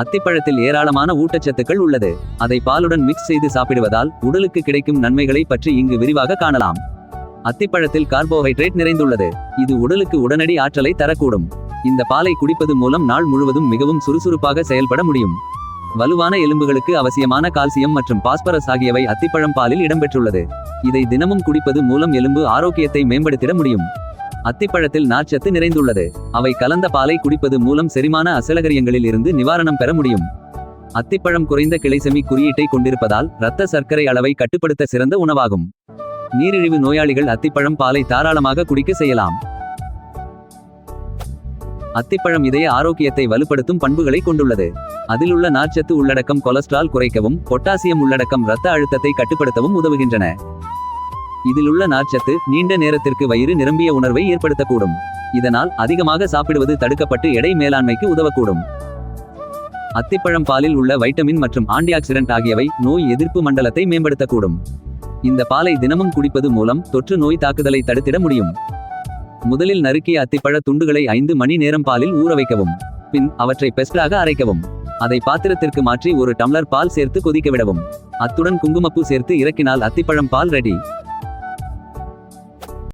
அத்திப்பழத்தில் ஏராளமான ஊட்டச்சத்துக்கள் உள்ளது. அதை பாலுடன் மிக்ஸ் செய்து சாப்பிடுவதால் உடலுக்கு கிடைக்கும் நன்மைகளை பற்றி இங்கு விரிவாக காணலாம். அத்திப்பழத்தில் கார்போஹைட்ரேட் நிறைந்துள்ளது. இது உடலுக்கு உடனடி ஆற்றலை தரக்கூடும். இந்த பாலை குடிப்பது மூலம் நாள் முழுவதும் மிகவும் சுறுசுறுப்பாக செயல்பட முடியும். வலுவான எலும்புகளுக்கு அவசியமான கால்சியம் மற்றும் பாஸ்பரஸ் ஆகியவை அத்திப்பழம் பாலில் இடம்பெற்றுள்ளது. இதை தினமும் குடிப்பது மூலம் எலும்பு ஆரோக்கியத்தை மேம்படுத்திட முடியும். அத்திப்பழத்தில் நார்ச்சத்து நிறைந்துள்ளது. அவை கலந்த பாலை குடிப்பது மூலம் செரிமான அசலகரியங்களில் இருந்து நிவாரணம் பெற முடியும். அத்திப்பழம் குறைந்த கிளைசெமி குறியீட்டை கொண்டிருப்பதால் இரத்த சர்க்கரை அளவை கட்டுப்படுத்த சிறந்த உணவாகும். நீரிழிவு நோயாளிகள் அத்திப்பழம் பாலை தாராளமாக குடிக்க செய்யலாம். அத்திப்பழம் இதய ஆரோக்கியத்தை வலுப்படுத்தும் பண்புகளை கொண்டுள்ளது. அதிலுள்ள நார்ச்சத்து உள்ளடக்கம் கொலஸ்ட்ரால் குறைக்கவும் பொட்டாசியம் உள்ளடக்கம் இரத்த அழுத்தத்தை கட்டுப்படுத்தவும் உதவுகின்றன. இதிலுள்ள நார்ச்சத்து நீண்ட நேரத்திற்கு வயிறு நிரம்பிய உணர்வை ஏற்படுத்தக்கூடும். இதனால் அதிகமாக சாப்பிடுவது தடுக்கப்பட்டு எடை மேலாண்மைக்கு உதவக்கூடும். அத்திப்பழம் பாலில் உள்ள வைட்டமின் மற்றும் ஆன்டிஆக்சிடென்ட் ஆகியவை நோய் எதிர்ப்பு மண்டலத்தை மேம்படுத்தக்கூடும். இந்த பாலை தினமும் குடிப்பது மூலம் தொற்று நோய் தாக்குதலை தடுத்திட முடியும். முதலில் நறுக்கிய அத்திப்பழ துண்டுகளை ஐந்து மணி நேரம் பாலில் ஊற வைக்கவும். பின் அவற்றை பெஸ்டாக அரைக்கவும். அதை பாத்திரத்திற்கு மாற்றி ஒரு டம்ளர் பால் சேர்த்து கொதிக்க விடவும். அத்துடன் குங்குமப்பூ சேர்த்து இறக்கினால் அத்திப்பழம் பால் ரெடி